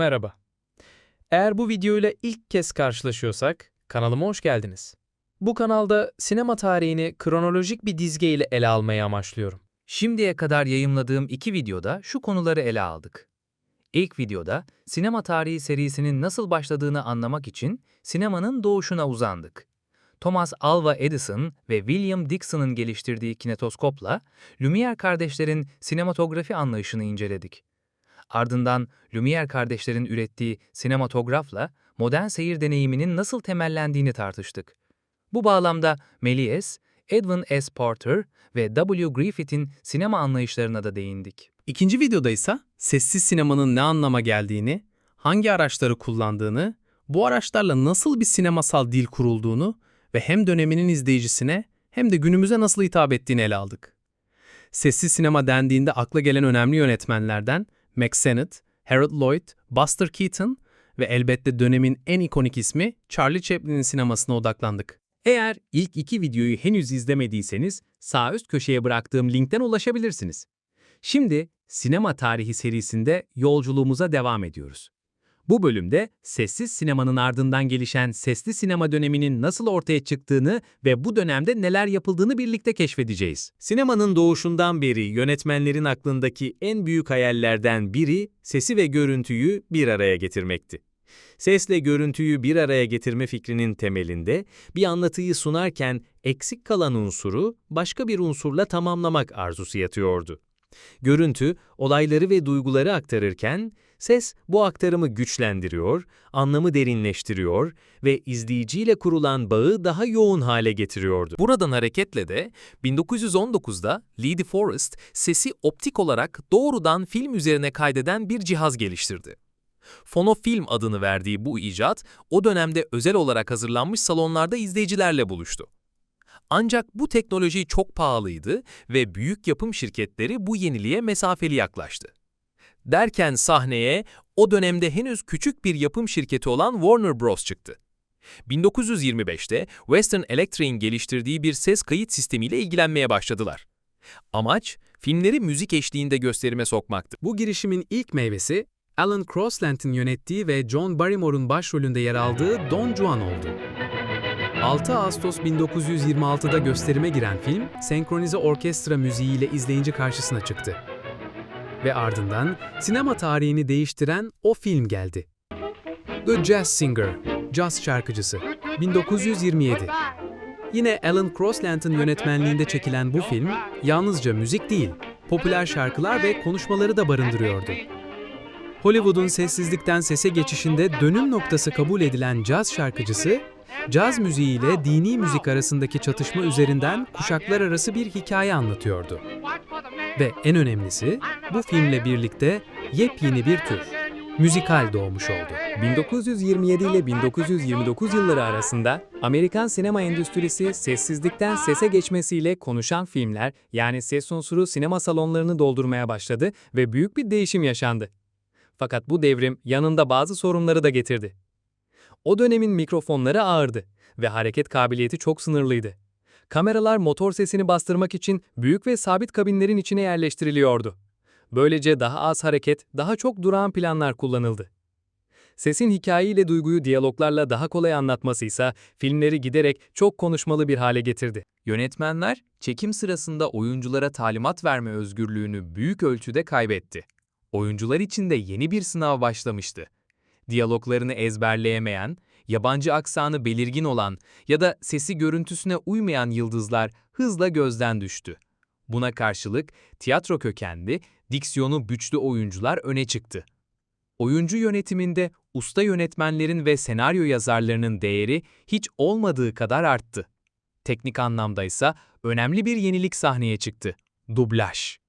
Merhaba. Eğer bu videoyla ilk kez karşılaşıyorsak, kanalıma hoş geldiniz. Bu kanalda sinema tarihini kronolojik bir dizgeyle ele almayı amaçlıyorum. Şimdiye kadar yayımladığım iki videoda şu konuları ele aldık. İlk videoda sinema tarihi serisinin nasıl başladığını anlamak için sinemanın doğuşuna uzandık. Thomas Alva Edison ve William Dixon'ın geliştirdiği kinetoskopla Lumière kardeşlerin sinematografi anlayışını inceledik. Ardından Lumière kardeşlerin ürettiği sinematografla modern seyir deneyiminin nasıl temellendiğini tartıştık. Bu bağlamda Méliès, Edwin S. Porter ve W. Griffith'in sinema anlayışlarına da değindik. İkinci videoda ise sessiz sinemanın ne anlama geldiğini, hangi araçları kullandığını, bu araçlarla nasıl bir sinemasal dil kurulduğunu ve hem döneminin izleyicisine hem de günümüze nasıl hitap ettiğini ele aldık. Sessiz sinema dendiğinde akla gelen önemli yönetmenlerden Mack Sennett, Harold Lloyd, Buster Keaton ve elbette dönemin en ikonik ismi Charlie Chaplin'in sinemasına odaklandık. Eğer ilk iki videoyu henüz izlemediyseniz sağ üst köşeye bıraktığım linkten ulaşabilirsiniz. Şimdi sinema tarihi serisinde yolculuğumuza devam ediyoruz. Bu bölümde sessiz sinemanın ardından gelişen sesli sinema döneminin nasıl ortaya çıktığını ve bu dönemde neler yapıldığını birlikte keşfedeceğiz. Sinemanın doğuşundan beri yönetmenlerin aklındaki en büyük hayallerden biri sesi ve görüntüyü bir araya getirmekti. Sesle görüntüyü bir araya getirme fikrinin temelinde bir anlatıyı sunarken eksik kalan unsuru başka bir unsurla tamamlamak arzusu yatıyordu. Görüntü, olayları ve duyguları aktarırken, ses bu aktarımı güçlendiriyor, anlamı derinleştiriyor ve izleyiciyle kurulan bağı daha yoğun hale getiriyordu. Buradan hareketle de 1919'da Lee De Forest sesi optik olarak doğrudan film üzerine kaydeden bir cihaz geliştirdi. Fonofilm adını verdiği bu icat o dönemde özel olarak hazırlanmış salonlarda izleyicilerle buluştu. Ancak bu teknoloji çok pahalıydı ve büyük yapım şirketleri bu yeniliğe mesafeli yaklaştı. Derken sahneye o dönemde henüz küçük bir yapım şirketi olan Warner Bros. çıktı. 1925'te Western Electric'in geliştirdiği bir ses kayıt sistemiyle ilgilenmeye başladılar. Amaç, filmleri müzik eşliğinde gösterime sokmaktı. Bu girişimin ilk meyvesi, Alan Crosland'in yönettiği ve John Barrymore'un başrolünde yer aldığı Don Juan oldu. 6 Ağustos 1926'da gösterime giren film, senkronize orkestra müziğiyle izleyici karşısına çıktı. Ve ardından sinema tarihini değiştiren o film geldi. The Jazz Singer, Caz Şarkıcısı, 1927. Yine Alan Crosland'ın yönetmenliğinde çekilen bu film, yalnızca müzik değil, popüler şarkılar ve konuşmaları da barındırıyordu. Hollywood'un sessizlikten sese geçişinde dönüm noktası kabul edilen caz şarkıcısı, caz müziği ile dini müzik arasındaki çatışma üzerinden kuşaklar arası bir hikaye anlatıyordu. Ve en önemlisi, bu filmle birlikte yepyeni bir tür, müzikal doğmuş oldu. 1927 ile 1929 yılları arasında Amerikan sinema endüstrisi sessizlikten sese geçmesiyle konuşan filmler yani ses unsuru sinema salonlarını doldurmaya başladı ve büyük bir değişim yaşandı. Fakat bu devrim yanında bazı sorunları da getirdi. O dönemin mikrofonları ağırdı ve hareket kabiliyeti çok sınırlıydı. Kameralar motor sesini bastırmak için büyük ve sabit kabinlerin içine yerleştiriliyordu. Böylece daha az hareket, daha çok durağan planlar kullanıldı. Sesin hikaye ile duyguyu diyaloglarla daha kolay anlatması ise filmleri giderek çok konuşmalı bir hale getirdi. Yönetmenler, çekim sırasında oyunculara talimat verme özgürlüğünü büyük ölçüde kaybetti. Oyuncular için de yeni bir sınav başlamıştı. Diyaloglarını ezberleyemeyen, yabancı aksanı belirgin olan ya da sesi görüntüsüne uymayan yıldızlar hızla gözden düştü. Buna karşılık tiyatro kökenli, diksiyonu güçlü oyuncular öne çıktı. Oyuncu yönetiminde usta yönetmenlerin ve senaryo yazarlarının değeri hiç olmadığı kadar arttı. Teknik anlamda ise önemli bir yenilik sahneye çıktı. Dublaj.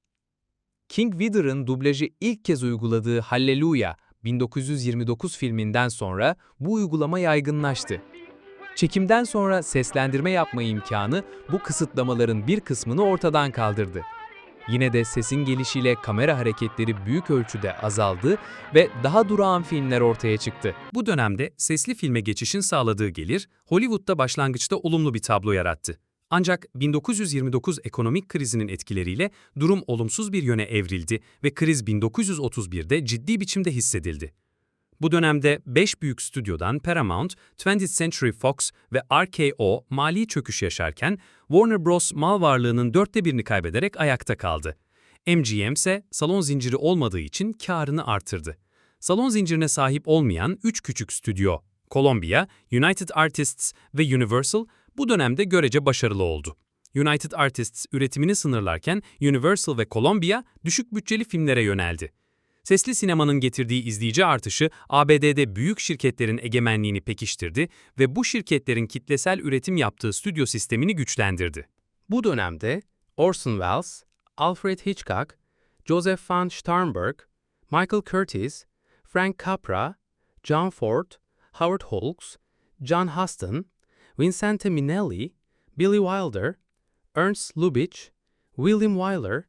King Vidor'ın dublajı ilk kez uyguladığı Hallelujah 1929 filminden sonra bu uygulama yaygınlaştı. Çekimden sonra seslendirme yapma imkanı bu kısıtlamaların bir kısmını ortadan kaldırdı. Yine de sesin gelişiyle kamera hareketleri büyük ölçüde azaldı ve daha durağan filmler ortaya çıktı. Bu dönemde sesli filme geçişin sağladığı gelir, Hollywood'da başlangıçta olumlu bir tablo yarattı. Ancak 1929 ekonomik krizinin etkileriyle durum olumsuz bir yöne evrildi ve kriz 1931'de ciddi biçimde hissedildi. Bu dönemde 5 büyük stüdyodan Paramount, 20th Century Fox ve RKO mali çöküş yaşarken Warner Bros. mal varlığının dörtte birini kaybederek ayakta kaldı. MGM ise salon zinciri olmadığı için karını artırdı. Salon zincirine sahip olmayan 3 küçük stüdyo, Columbia, United Artists ve Universal bu dönemde görece başarılı oldu. United Artists üretimini sınırlarken Universal ve Columbia düşük bütçeli filmlere yöneldi. Sesli sinemanın getirdiği izleyici artışı ABD'de büyük şirketlerin egemenliğini pekiştirdi ve bu şirketlerin kitlesel üretim yaptığı stüdyo sistemini güçlendirdi. Bu dönemde Orson Welles, Alfred Hitchcock, Joseph Van Starnberg, Michael Curtis, Frank Capra, John Ford, Howard Hawks, John Huston, Vincente Minnelli, Billy Wilder, Ernst Lubitsch, William Wyler,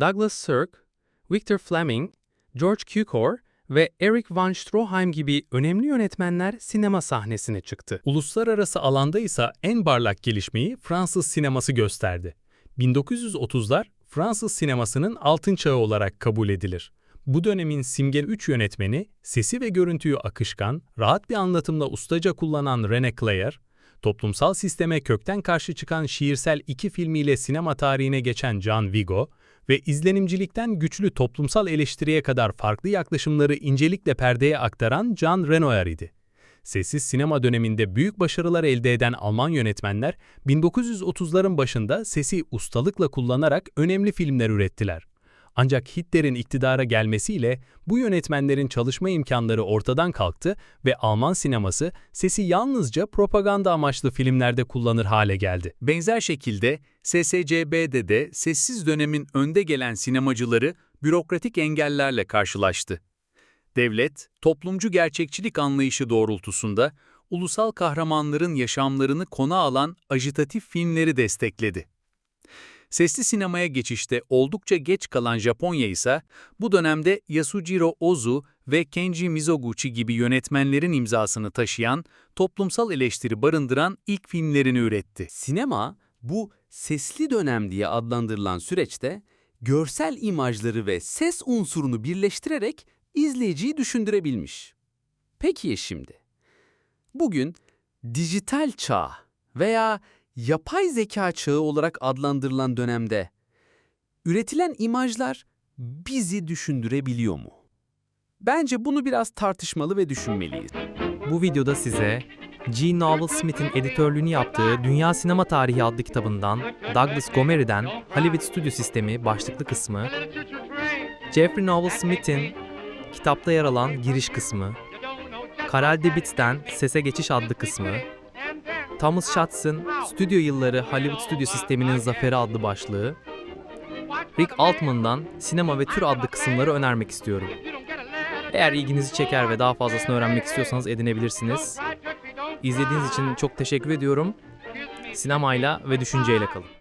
Douglas Sirk, Victor Fleming, George Cukor ve Eric Van Stroheim gibi önemli yönetmenler sinema sahnesine çıktı. Uluslararası alanda ise en parlak gelişmeyi Fransız sineması gösterdi. 1930'lar Fransız sinemasının altın çağı olarak kabul edilir. Bu dönemin simge 3 yönetmeni, sesi ve görüntüyü akışkan, rahat bir anlatımla ustaca kullanan René Clair, toplumsal sisteme kökten karşı çıkan şiirsel iki filmiyle sinema tarihine geçen Jean Vigo ve izlenimcilikten güçlü toplumsal eleştiriye kadar farklı yaklaşımları incelikle perdeye aktaran Jean Renoir idi. Sessiz sinema döneminde büyük başarılar elde eden Alman yönetmenler 1930'ların başında sesi ustalıkla kullanarak önemli filmler ürettiler. Ancak Hitler'in iktidara gelmesiyle bu yönetmenlerin çalışma imkanları ortadan kalktı ve Alman sineması sesi yalnızca propaganda amaçlı filmlerde kullanır hale geldi. Benzer şekilde SSCB'de de sessiz dönemin önde gelen sinemacıları bürokratik engellerle karşılaştı. Devlet, toplumcu gerçekçilik anlayışı doğrultusunda ulusal kahramanların yaşamlarını konu alan ajitatif filmleri destekledi. Sesli sinemaya geçişte oldukça geç kalan Japonya ise bu dönemde Yasujiro Ozu ve Kenji Mizoguchi gibi yönetmenlerin imzasını taşıyan, toplumsal eleştiri barındıran ilk filmlerini üretti. Sinema bu sesli dönem diye adlandırılan süreçte görsel imajları ve ses unsurunu birleştirerek izleyiciyi düşündürebilmiş. Peki şimdi? Bugün dijital çağ veya yapay zeka çağı olarak adlandırılan dönemde üretilen imajlar bizi düşündürebiliyor mu? Bence bunu biraz tartışmalı ve düşünmeliyiz. Bu videoda size G. Novel Smith'in editörlüğünü yaptığı Dünya Sinema Tarihi adlı kitabından Douglas Gomery'den Hollywood Stüdyo Sistemi başlıklı kısmı, Jeffrey Novel Smith'in kitapta yer alan giriş kısmı, Karel Debitz'ten Sese Geçiş adlı kısmı, Thomas Schatz'ın Stüdyo Yılları Hollywood Stüdyo Sistemi'nin Zaferi adlı başlığı, Rick Altman'dan Sinema ve Tür adlı kısımları önermek istiyorum. Eğer ilginizi çeker ve daha fazlasını öğrenmek istiyorsanız edinebilirsiniz. İzlediğiniz için çok teşekkür ediyorum. Sinemayla ve düşünceyle kalın.